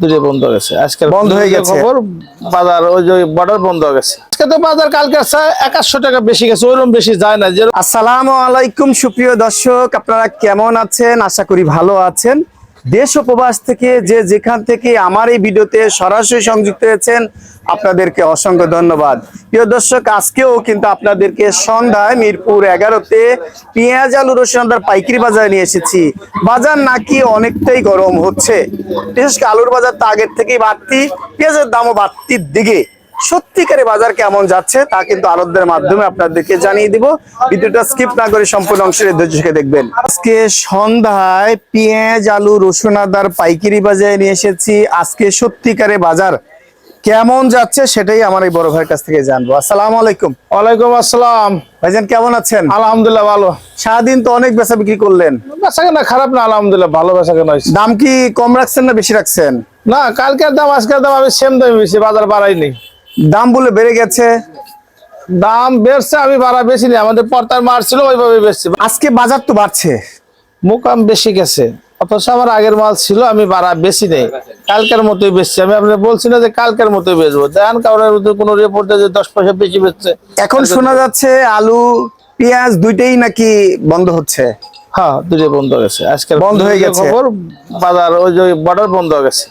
দুটোই বন্ধ গেছে। আজকে বন্ধ হয়ে গেছে। খবর বাজার ওই যে বর্ডার বন্ধ হয়ে গেছে। আজকে তো বাজার কালকে একাশশো টাকা বেশি গেছে ওইরকম বেশি যায় না। যে আসসালামু আলাইকুম সুপ্রিয় দর্শক আপনারা কেমন আছেন? আশা করি ভালো আছেন। দেশ ও প্রবাস থেকে যে যেখান থেকে আমার এই ভিডিওতে সরাসরি সংযুক্ত হয়েছেন, আপনাদেরকে অসংখ্য ধন্যবাদ। প্রিয় দর্শক, আজকেও কিন্তু আপনাদেরকে সন্ধ্যায় মিরপুর এগারোতে পেঁয়াজ, আলু রসুনাদার পাইকারি বাজারে নিয়ে এসেছি। বাজার নাকি অনেকটাই গরম হচ্ছে। বিশেষ করে আলুর বাজার তো আগের থেকেই বাড়তি, পেঁয়াজের দামও বাড়তির দিকে। সত্যিকারে বাজার কেমন যাচ্ছে তা কিন্তু আরবদের মাধ্যমে আপনাদেরকে জানিয়ে দিব। ভিডিওটা স্কিপ না করে সম্পূর্ণ অংশের ধৈর্যকে দেখবেন। আজকে সন্ধ্যায় পেঁয়াজ আলু রসুন আদার পাইকারি বাজারে নিয়ে এসেছি। আজকে সত্যিকারে বাজার কেমন যাচ্ছে সেটাই আমার এই বড় ভাইয়ের কাছ থেকে জানব। আসসালাম আলাইকুম। ওয়ালাইকুম আসসালাম। ভাইজান কেমন আছেন? আলহামদুলিল্লাহ ভালো। সারাদিন তো অনেক বেচা বিক্রি করলেন। বেচা কেনা খারাপ না আলহামদুলিল্লাহ ভালো বেচা কেনা দাম কি কম রাখছেন না বেশি রাখছেন? না কালকের দাম আজকের দাম আমি সেম দামে বেশি বাজার বাড়াইনি। দাম বলে বেড়ে গেছে। দাম বেড়ছে আমি বাড়া বেশি নি আমাদের পর্তার মার ছিল ওইভাবে বেশি। আজকে বাজার তো বাড়ছে। মুকাম বেশি গেছে। অথচ আমার আগের মাল ছিল আমি বাড়া বেশি নেই। কালকের মতোই বেশি আমি আপনাকে বলছি না যে কালকের মতোই বেচবো। দেন কারোর মধ্যে কোনো রিপোর্টে যে দশ পয়সা বেশি বেচছে। এখন শোনা যাচ্ছে আলু পেঁয়াজ দুইটাই নাকি বন্ধ হচ্ছে। হ্যাঁ দুটোই বন্ধ হয়ে গেছে আজকে বন্ধ হয়ে গেছে। খবর বাজার ওই যে বর্ডার বন্ধ হয়ে গেছে।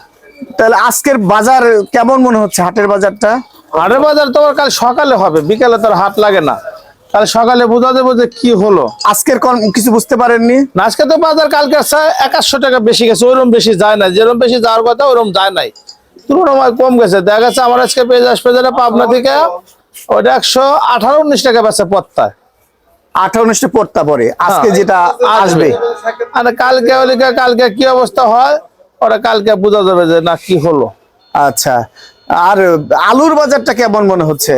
তাহলে আজকের বাজার কেমন মনে হচ্ছে? হাটের বাজারটা? হাটের বাজার তোমার কাল সকালে হবে বিকালে তোর হাট লাগে না। কাল সকালে বোঝা যাব যে কি হলো। আজকের কিছু বুঝতে পারেননি? আজকে তো বাজার কালকে একাশশো টাকা বেশি গেছে ওইরকম বেশি যায় না যেরকম বেশি যাওয়ার কথা ওরকম যায় নাই। তুলনায় কম গেছে। দেখা গেছে আমার আজকে পেঁয়াজ আসবে যেটা পাবনা থেকে ওটা একশো আঠারো উনিশ টাকা বেচে পত্তায়। আঠারো উনিশটা পড়তা পরে। আজকে যেটা আসবে। আর কালকে ওলিকে কালকে কি অবস্থা হয়? ওরা কালকে বোঝা যাবে যে না কি হলো। আচ্ছা। আর আলুর বাজারটা কেমন মনে হচ্ছে?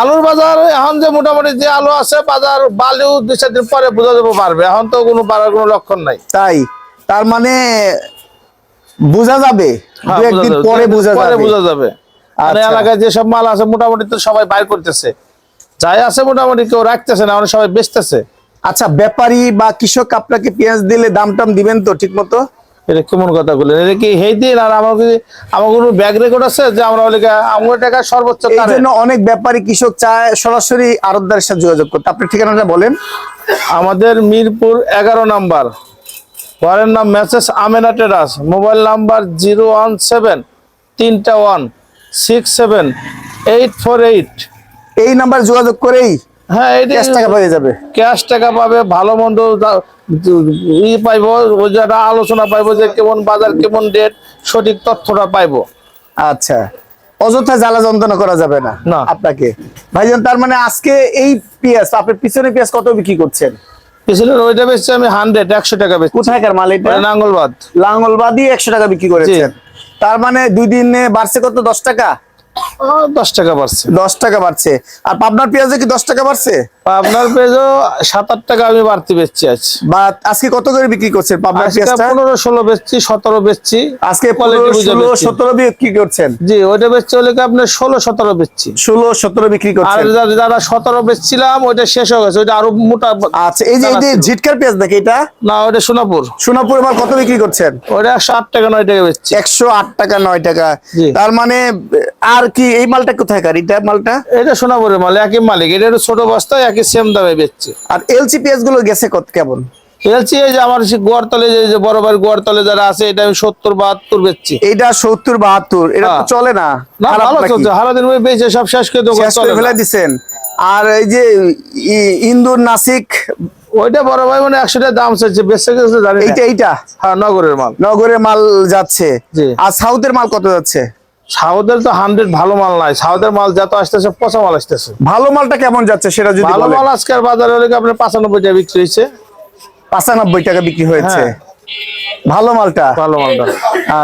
আলুর বাজার এখন যে মোটামুটি যে আলু আছে বাজার বালিও দুই চার দিন পরে বোঝা যাব পারবে এখন তো কোনো বাড়ার কোনো লক্ষণ নাই। তাই? তার মানে বোঝা যাবে। হ্যাঁ, একদিন। পরে বোঝা যাবে। বোঝা যাবে। আর আচ্ছা। এলাকায় যেসব মাল আছে মোটামুটি তো সবাই বাইর করতেছে। যাই আছে মোটামুটি কেউ রাখতেছে না সবাই বেচতেছে। আচ্ছা ব্যাপারী বা কৃষক আপনাকে পেঁয়াজ দিলে দাম টাম দিবেন তো ঠিক মতো এটা কেমন কথা বললেন এটা কি হেই দিন আর আমার কি আমার কোনো ব্যাগ রেকর্ড আছে যে আমরা ওলিকে আমার টাকা সর্বোচ্চ এই। জন্য অনেক ব্যাপারী কৃষক চায় সরাসরি আড়তদারের সাথে যোগাযোগ করতে। আপনি ঠিকানাটা বলেন। আমাদের মিরপুর এগারো নাম্বার। ঘরের নাম message Amena terrace mobile number zero one seven তিনটা one six seven eight four eight. এই নাম্বার যোগাযোগ করেই হ্যাঁ ক্যাশ টাকা পেয়ে যাবে। ক্যাশ টাকা পাবে ভালো মন্দ ই পাইবো ওই যারা আলোচনা পাইবো যে কেমন বাজার কেমন সঠিক তথ্যটা পাইবো। আচ্ছা। অযথা জ্বালা যন্ত্রণা করা যাবে না না। আপনাকে। ভাইজান তার মানে আজকে এই পেঁয়াজ আপনার পিছনে পেঁয়াজ কত বিক্রি করছেন? পিছনের ওইটা বেচছি আমি হান্ড্রেড একশো টাকা বেচছি। কোথায়কার মাল এটা? ওটা নাঙ্গলবাদ। লাঙ্গলবাদী একশো টাকা বিক্রি করেছেন। তার মানে দুই দিনে বাড়ছে কত? দশ টাকা? দশ টাকা বাড়ছে। দশ টাকা বাড়ছে। আর পাবনার পেঁয়াজে কি দশ টাকা বাড়ছে? আপনার পেজও সাত আট টাকা আমি বাড়তি বেচছি আজ। বা আজকে কত করে বিক্রি করছেন পাবনার পেঁয়াজটা? পনেরো ষোলো বেচছি সতেরো বেচছি। আজকে quality পনেরো বুঝে ষোলো বেচছি। সতেরো বিক্রি করছেন? জি ওইটা বেচছি হলে আপনার ষোলো সতেরো বেচছি। ষোলো সতেরো বিক্রি করছেন। যা- যারা সতেরো বেচছিলাম ওইটা শেষ হয়ে গেছে। ওইটা আরও মোটা আচ্ছা এই যে এই যে ঝিটকার পেঁয়াজ নাকি এটা? না ওইটা সোনাপুর। সোনাপুর মাল কত বিক্রি করছেন? ওইটা একশো আট টাকা নয় টাকা বেচছি। একশো আট টাকা নয় টাকা। তার মানে আর কি এই মালটা কোথায় কার? এটা মালটা? এটা সোনাপুরের মাল একই মালিক। এটা একটু ছোট বস্তা একই সেম দামে বেচছে। আর এলসি পেঁয়াজগুলো গেছে কত কেমন? বলছি এই যে আমার সে গোয়ারতলে যে যে বড় ভাই গোয়ারতলে যারা আছে এটা আমি সত্তর বাহাত্তর বেচছি। এইটা সত্তর বাহাত্তর এটা তো হ্যাঁ। চলে না? না ভালো চলছে সারাদিন ওই সব শেষ করে। ফেলে দিছেন। আর এই যে ইন্দোর নাসিক? ওইটা বড় ভাই মানে একশো টাকা দাম চাইছে বেচে গেছে জানি এইটা এইটা? হ্যাঁ নগরের মাল। নগরে মাল যাচ্ছে। আর সাউথের মাল কত যাচ্ছে? সাউথের তো হান্ড্রেড ভালো মাল নাই। সাউথের মাল যত আসতেছে পচা মাল আসতেছে। ভালো মালটা কেমন যাচ্ছে সেটা যদি ভালো মাল আজকের বাজারে হলে আপনার পাঁচানব্বই টাকা বিক্রি হয়েছে। পঁচানব্বই টাকা বিক্রি হয়েছে। হ্যাঁ। ভালো মালটা? ভালো মালটা।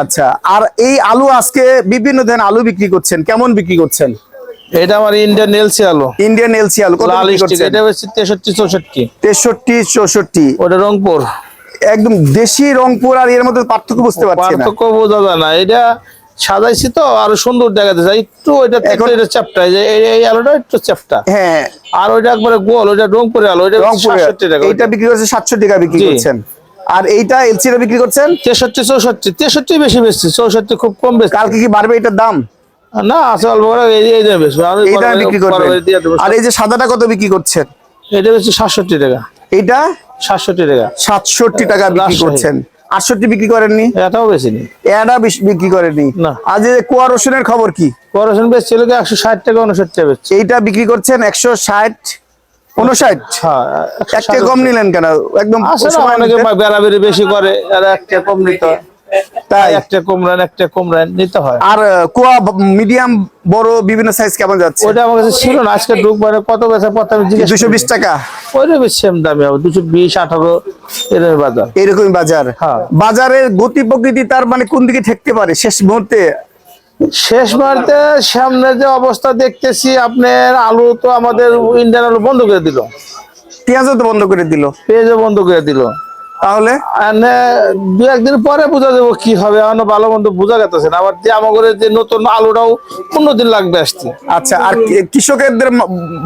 আচ্ছা আর এই আলু আজকে বিভিন্ন ধরনের আলু বিক্রি করছেন কেমন বিক্রি করছেন? এটা আমার ইন্ডিয়ান এলসি আলো। ইন্ডিয়ান এলসি আলু কত বিক্রি করছেন? এটা হচ্ছে তেষট্টি চৌষট্টি। তেষট্টি চৌষট্টি। ওটা রংপুর। একদম দেশি রংপুর আর এর মধ্যে পার্থক্য বুঝতে পারছি না। পার্থক্য বোঝা যায় না। এটা সাজাইছি তো আরও সুন্দর দেখাতে চাই। একটু ওইটা এটা চ্যাপটা এই আলোটা একটু চ্যাপটা। হ্যাঁ। আর ওইটা একবারে গোল ওইটা রংপুরে আলো ওইটা রংপুরে 67 টাকা। এইটা বিক্রি করছে সাতশো টাকা বিক্রি করছেন। আর এইটা এলসি টা বিক্রি করছেন? তেষট্টি চৌষট্টি তেষট্টি বেশি বেশি চৌষট্টি খুব কম বেশি কালকে কি বাড়বে এটার দাম? না বেশি আর এই যে সাদাটা কত বিক্রি করছেন? এটা বেশি সাতষট্টি টাকা। এইটা? সাতষট্টি টাকা। সাতষট্টি টাকা বিক্রি করছেন। আটষট্টি বিক্রি করেননি? এটাও বেশিনি। এটা বিক্রি করেননি? না। আজ কুয়া রসুনের খবর কি? পড়াশোনা বেশ ছিল একশো ষাট টাকা উনষাট টাকা এইটা বিক্রি করছেন একশো ষাট উনষাট? হ্যাঁ একটা কম নিলেন কেন? একদম বেশি করে একটা কম নিতে। তাই? একটা কম রান একটা কম রান নিতে হয়। আর কুয়া মিডিয়াম বড় বিভিন্ন সাইজ কেমন যাচ্ছে? ওটা আমার কাছে ছিল না আজকে কত বেচা পথে আমি জিজ্ঞেস দুশো বিশ টাকা? ওইটা বেশ সেম দামে হবে বাজার। এরকমই বাজার? হ্যাঁ। বাজারের গতি প্রকৃতি তার মানে কোন দিকে ঠেকতে পারে? শেষ মুহূর্তে? শেষ মুহূর্তে সামনে যে অবস্থা দেখতেছি আপনার আলু তো আমাদের ইন্ডিয়ান আলু বন্ধ করে দিল। পেঁয়াজও তো বন্ধ করে দিল। পেঁয়াজও বন্ধ করে দিল। তাহলে? মানে দু একদিন পরে বোঝা যাব কি হবে। এখনও ভালো মন্দ বোঝা আবার যে নতুন আলুটাও পনেরো দিন লাগবে আসতে। আচ্ছা আর কৃষকদের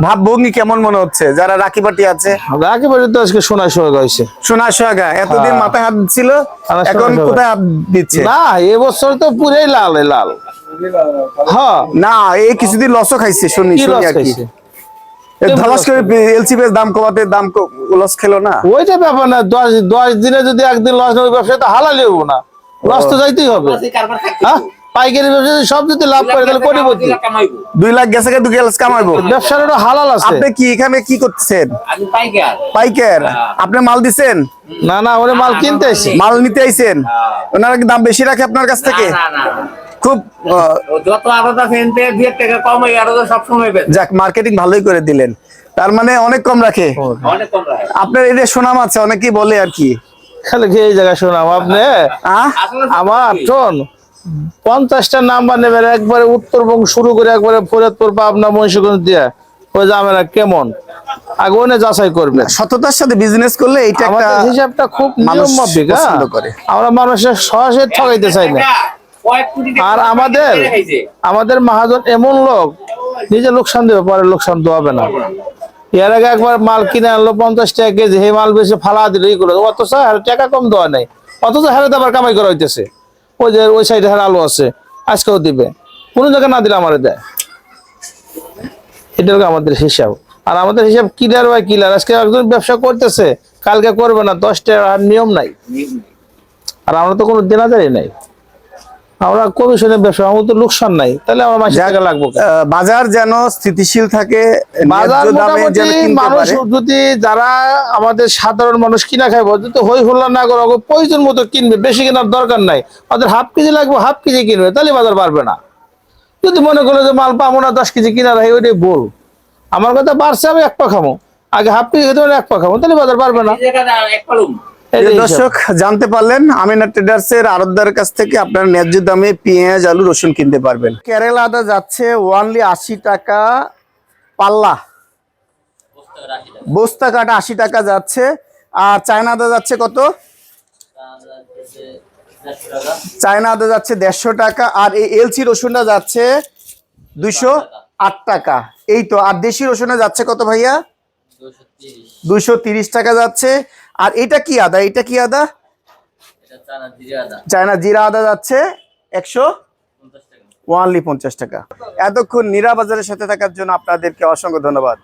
ভাবভঙ্গি কেমন মনে হচ্ছে? যারা রাখি পাটি আছে? একেবারে তো আজকে শোনা শোনা হয়েছে। সোনা সোহাগা। এতদিন হ্যাঁ। মাথায় হাত ছিল এখন কোথায় হাত দিচ্ছে? না এবছর তো পুরাই লাল লাল। হ্যাঁ। না এই কিছুদিন লসও খাইছে শুনি শুনি আর কি। ধলাস করে এলসি বেস দাম কমাতে দাম লস খেলো না? ওইটা ব্যাপার না দশ দশ দিনে যদি একদিন লস ওই ব্যবসায় তো হালালি হব না। লস তো যাইতেই হবে। হ্যাঁ? পাইকারি ব্যবসা যদি সব যদি লাভ করে তাহলে কোটিপতি। দুই লাখ গেছে দু গ্যাস কামাইবো? হালাল আছে। আপনি কি এখানে কি করছেন পাইকার। পাইকার? আপনি মাল দিছেন? না না ওরে মাল কিনতে মাল নিতে আইছেন? ওনারা দাম বেশি রাখে আপনার কাছ থেকে? না না না। খুব যত আলাদা ফেনতে দুই টাকা কম হয় আরও সবসময় যাক মার্কেটিং ভালোই করে দিলেন। তার মানে অনেক কম রাখে। অনেক কম রাখে। আপনার এটা সুনাম আছে অনেকেই বলে আর কি। খালি কি এই জায়গায় শোনাম আপনি? আমার শোন পঞ্চাশটা নাম্বার নেবেন একবারে উত্তরবঙ্গ শুরু করে একবারে ফরিদপুর পাবনা মহিষগঞ্জ দিয়ে। ওই জামেরা কেমন? আগে ওনে যাচাই করবেন। সততার সাথে বিজনেস করলে এইটা একটা হিসাবটা খুব মানুষ নিয়ম মাফিক হ্যাঁ করে। আমরা মানুষের সহজে ঠকাইতে চাই না। আর আমাদের। আমাদের মহাজন এমন লোক নিজে লোকসান দেবে পরে লোকসান তো হবে না। এর আগে একবার মাল কিনে আনলো পঞ্চাশ টাকা কেজি সেই মাল বেশি ফালা দিল এই করে অথচ টাকা কম দেওয়া নাই। অথচ হারে আবার কামাই করা হইতেছে। ওই যে ওই সাইডে হারে আলু আছে। আজকেও দিবে। কোনো জায়গায় না দিলে আমারে দেয়। এটা হলো আমাদের হিসাব। আর আমাদের হিসাব কিলার বা কিলার। আজকে একজন ব্যবসা করতেছে কালকে করবে না দশ টাকা আর নিয়ম নাই। আর আমরা তো কোনো দেনাদারি নাই। আমরা কমিশনের ব্যবসা আমাদের তো লোকসান নাই। তাহলে আমার মাসে টাকা লাগবো বাজার যেন স্থিতিশীল থাকে বাজার ন্যায্য দামে মোটামুটি যেন কিনতে মানুষ যদি যারা আমাদের সাধারণ মানুষ কিনা খাইব যদি হই হুল্লা না করে প্রয়োজন মতো কিনবে বেশি কেনার দরকার নাই। ওদের হাফ কেজি লাগবে হাফ কেজি কিনবে তাহলে বাজার বাড়বে না। যদি মনে করল যে মাল পাবো না দশ কেজি কিনা রাখি ওইটাই বল আমার কথা বাড়ছে আমি এক পা খামো। আগে হাফ কেজি খেতে এক পা খামো তাহলে বাজার পারবে না। দর্শক জানতে পারলেন আমিনা ট্রেডার্স এর আড়তদার কাছ থেকে আপনার ন্যায্য দামে পেঁয়াজ আলু রসুন কিনতে পারবেন। কেরালা আদা যাচ্ছে ওয়ানলি আশি টাকা পাল্লা। বস্তা কাটা আশি টাকা যাচ্ছে। আর চায়না আদা যাচ্ছে কত? চায়না আদা যাচ্ছে দেড়শো টাকা। আর এই এলসি রসুনটা যাচ্ছে দুইশো আট টাকা। এই তো আর দেশি রসুনে যাচ্ছে কত ভাইয়া? দুইশো তিরিশ। টাকা যাচ্ছে। আর এটা কি আদা? এটা কি আদা? চায়না জিরা আদা। যাচ্ছে একশো ওয়ানলি পঞ্চাশ টাকা। এতক্ষণ নীরা বাজারের সাথে থাকার জন্য আপনাদেরকে অসংখ্য ধন্যবাদ।